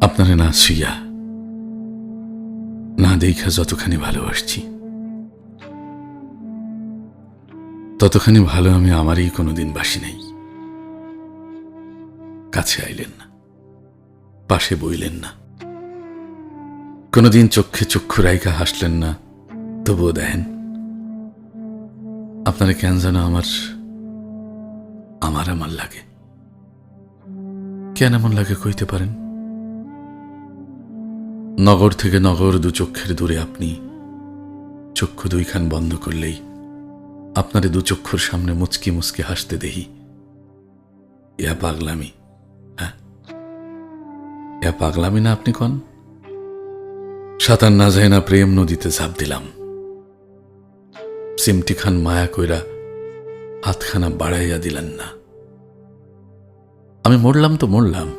আপনারে না শুইয়া না দেখা যতখানি ভালোবাসছি, ততখানি ভালো আমি আমারই কোনোদিন বাসি নাই। কাছে আইলেন না, পাশে বইলেন না। কোনোদিন চক্ষে চক্ষু রাইকা হাসলেন না, তবুও দেখেন, আপনারে কেন যেন আমার আমার আমার লাগে। কেন এমন লাগে কইতে পারেন? নগর থেকে নগর দু চক্ষের দূরে আপনি চক্ষু দুইখান বন্ধ করলেই আপনারে দু চক্ষুর সামনে মুচকি মুচকি হাসতে দেহি। ইয়া পাগলামি হ্যাঁ? ইয়া পাগলামি না আপনি কন? সাঁতার না যায় না প্রেম নদীতে ঝাঁপ দিলাম। সিমটি খান মায়া কইরা হাতখানা বাড়াইয়া দিলেন না। আমি মরলাম তো মরলাম।